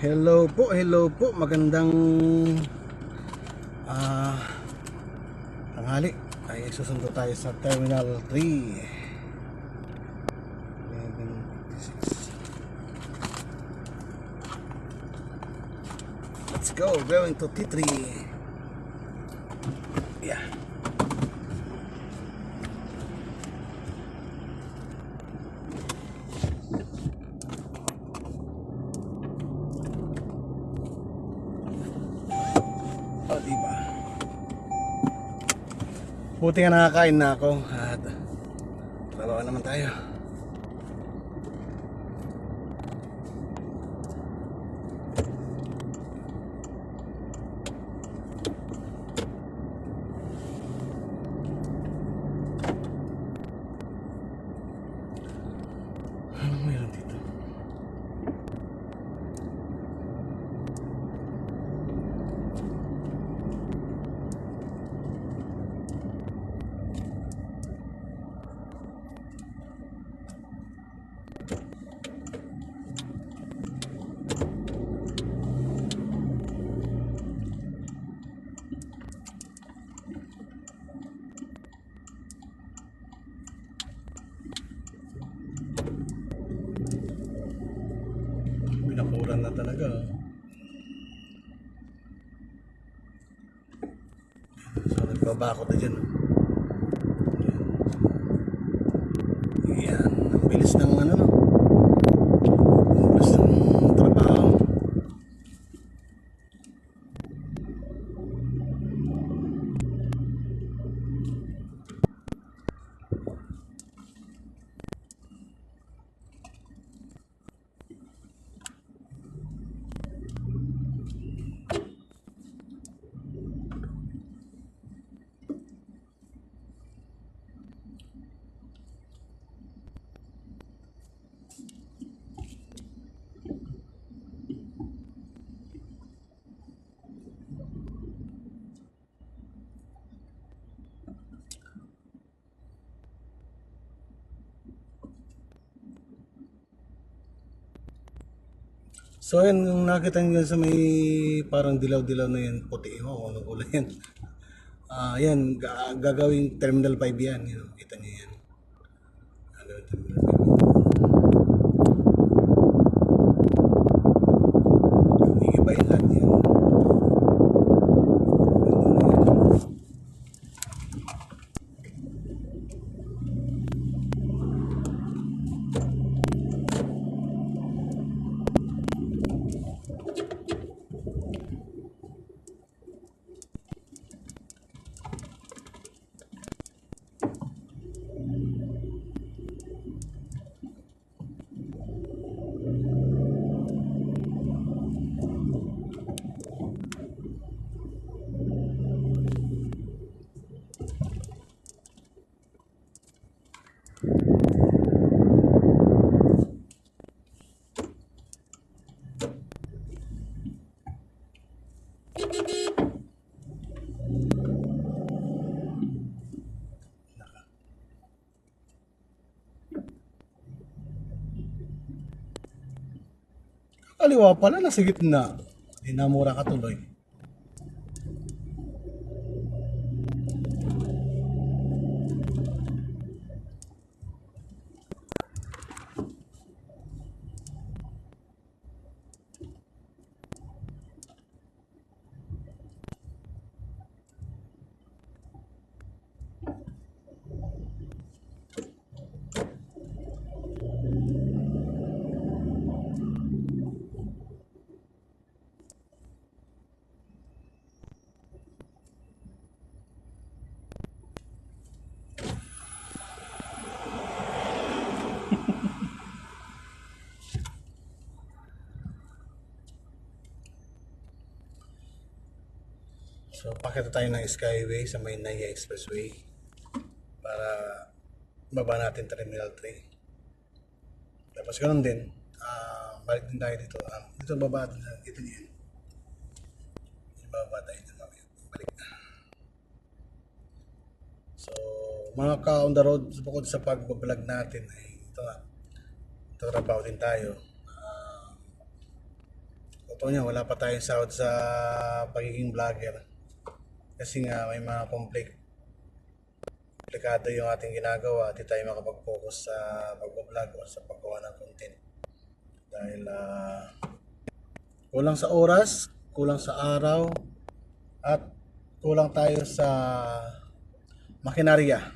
Hello po, hello po. Magandang ah tanghali. Ay susundo tayo sa Terminal 3. 11:56. Let's go, going to T3. Buti nga nakakain na ako at trabaho naman tayo. Anong meron dito? Binakuran na talaga. So, nagbabakot na dyan. oh. Yan. Ang bilis ng ano, no? Ang bilis ng trabaho. So yan, yung nakita nyo sa may parang dilaw-dilaw na yan, puti mo, kung anong kulay yan. Ah, yan, ga- gagawing Terminal 5 yan, yun, kita nyo yan. Gagawing Terminal 5. Hindi iba yun lahat yan. Kaliwa pala, nasa gitna. Dinamura ka tuloy. So, pakita tayo ng Skyway sa may Naya Expressway para baba natin Terminal 3. Tapos ganun din, ah, balik din tayo dito. Ah, dito baba dito din. Baba tayo dito. Balik. So, mga ka on the road, bukod sa pagbablog natin, ay ito nga, trabaho din tayo. Ah, totoo niya, wala pa tayong sahod sa pagiging vlogger. Kasi nga may mga conflict. Komplikado yung ating ginagawa. Di tayo makapag-focus sa pag-vlog o sa paggawa ng content. Dahil ah, kulang sa oras, kulang sa araw, at kulang tayo sa makinarya.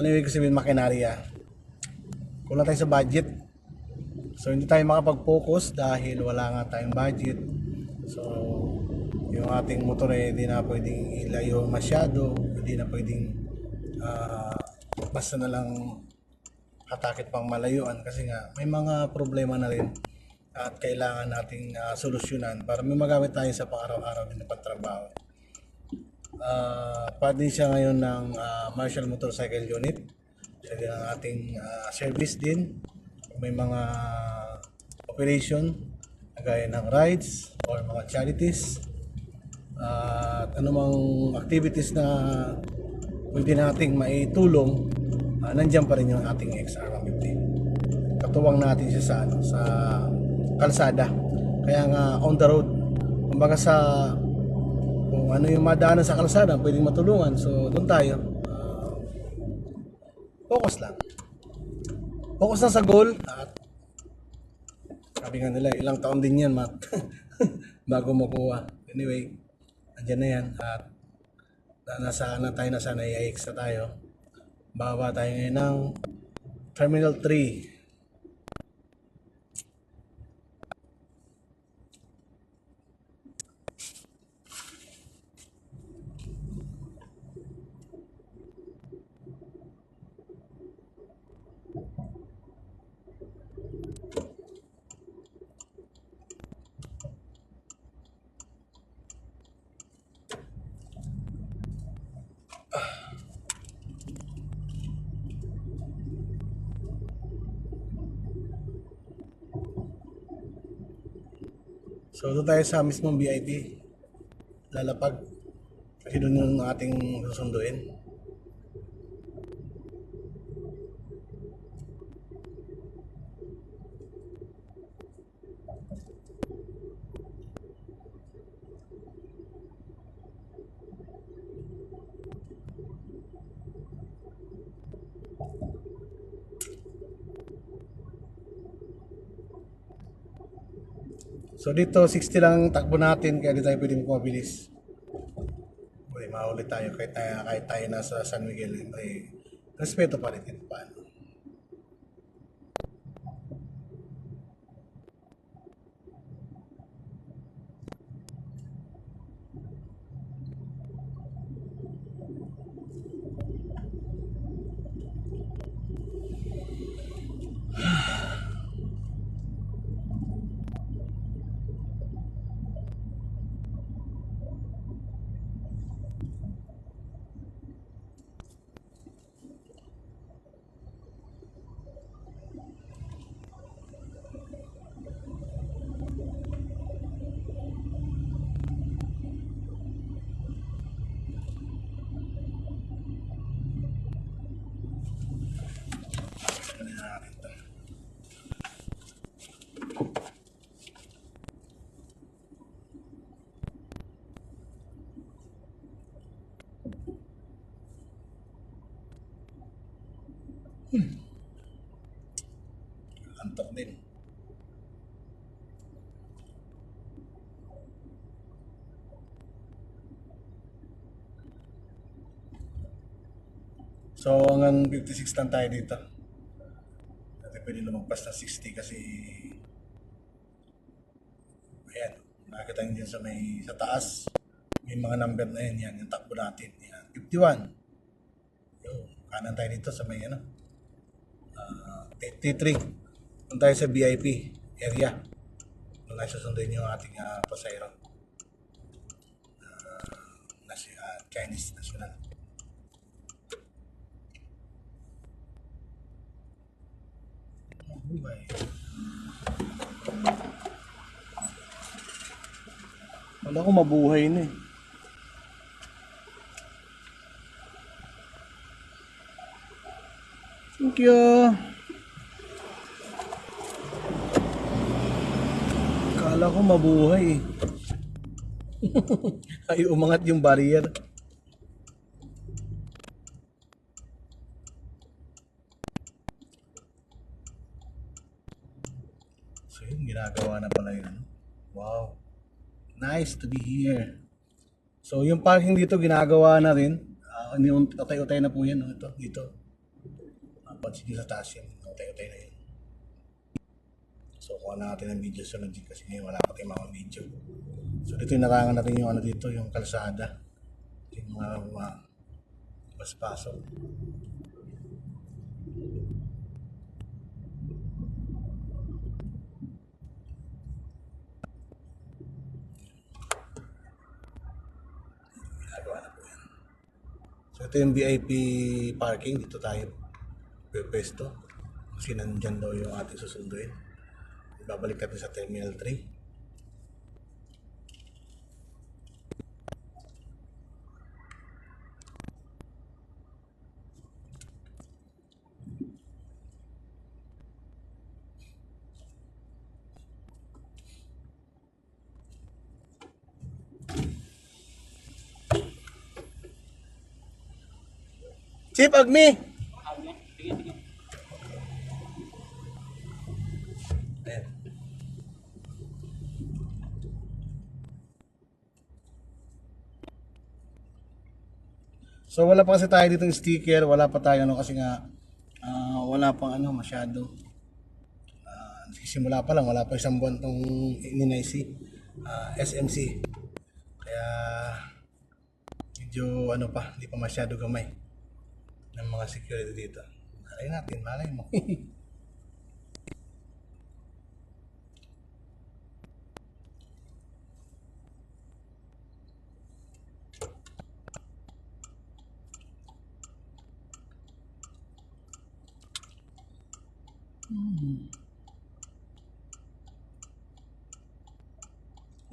Ano yung ibig sabihin makinarya? Kulang tayo sa budget. So hindi tayo makapag-focus dahil wala nga tayong budget. So yung ating motor eh, hindi na pwedeng ilayo masyado, hindi na pwedeng ah, basta na lang hatakit pang malayuan kasi nga may mga problema na rin at kailangan nating ah, solusyonan para may magamit tayo sa pang-araw-araw din na pagtrabaho. Uh, din siya ngayon ng ah, Marshall Motorcycle Unit. Siya ang ating ah, service din. May mga operation, gaya ng rides or mga charities, at anumang activities na pwede nating maitulong, ah, nandyan pa rin yung ating XR150. Katuwang natin siya sa, ano, sa kalsada. Kaya nga on the road. Kumbaga sa kung ano yung madaanan sa kalsada, pwedeng matulungan. So, doon tayo. Ah, focus lang. Focus lang sa goal. At sabi nga nila, ilang taon din yan, Matt. Bago makuha. Anyway, andyan na yan. At na- nasa na tayo, nasa NAIX na tayo. Baba tayo ngayon ng Terminal 3. So, doon tayo sa mismong VIP. Lalapag. Kasi doon yung ating susunduin. So dito 60 lang takbo natin kaya di tayo pwedeng mabilis. Uy, maulit tayo kahit tayo, kahit tayo nasa San Miguel. Ay, respeto pa rin kahit So hanggang 56 lang tayo dito. Natin pwede lumagpas ng 60 kasi ayan, nakikita nyo dyan sa may sa taas. May mga number na yan, yan yung takbo natin. Yan, 51. Yung kanan tayo dito sa may ano, ah, T3. Doon tayo sa VIP area. Doon tayo susunduin yung ating uh, pasayro. Uh, nasi, ah, Chinese national. Buhay. Wala ko mabuhay na eh. Thank you. Kala ko mabuhay eh. Ay, umangat yung barrier. So yun, ginagawa na pala yun. ano. Wow. Nice to be here. So yung parking dito ginagawa na rin. Uh, utay-utay na po yan. No? Ito, dito. Napansin nyo sa taas yun. Utay-utay na yun. So kuha na natin ng video sa Logic kasi ngayon wala pa tayong mga video. So dito inarangan natin yung ano dito, yung kalsada. Yung mga, mga bus pasok. Ginagawa na po yan. So ito yung VIP parking. Dito tayo pwesto. Kasi nandyan daw yung ating susunduin. Babalik natin sa Terminal 3. Chief! Ayan. So wala pa kasi tayo ditong sticker, wala pa tayo ano kasi nga ah, wala pang ano masyado. Ah, simula pa lang, wala pa isang buwan tong NNIC, ah, SMC. Kaya medyo ano pa, hindi pa masyado gamay ng mga security dito. Malay natin, malay mo.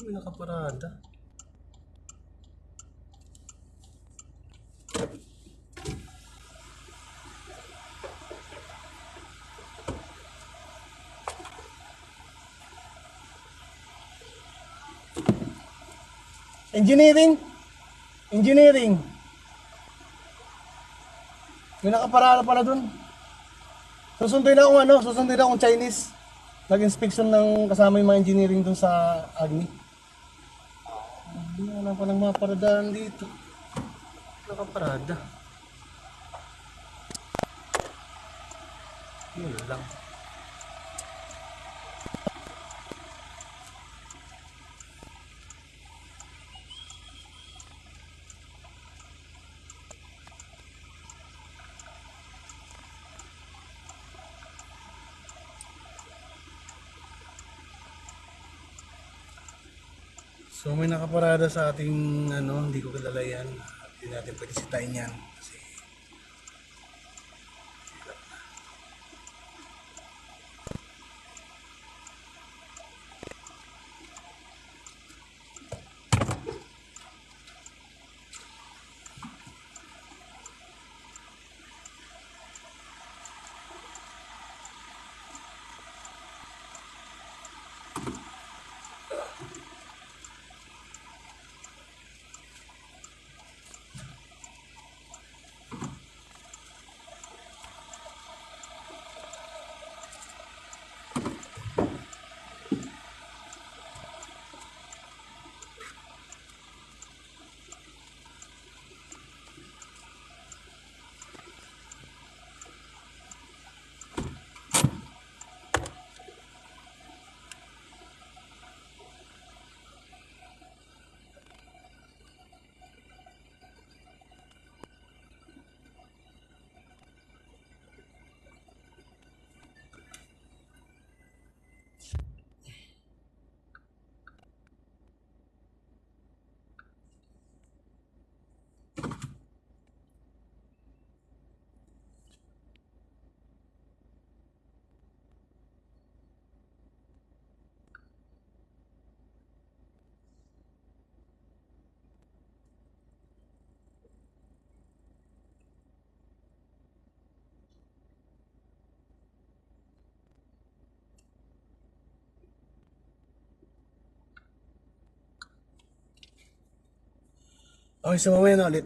Uy, nakaparada. Engineering. Engineering. May nakaparada pala dun. Susunduin akong ano, susunduin akong Chinese. Nag-inspection ng kasama yung mga engineering dun sa Agni. Hindi na lang palang mga paradaan dito. Nakaparada. Yun lang. So may nakaparada sa ating ano, hindi ko kilala yan. Hindi natin pwede sitayin yan. Kasi Okay, so mamaya na ulit.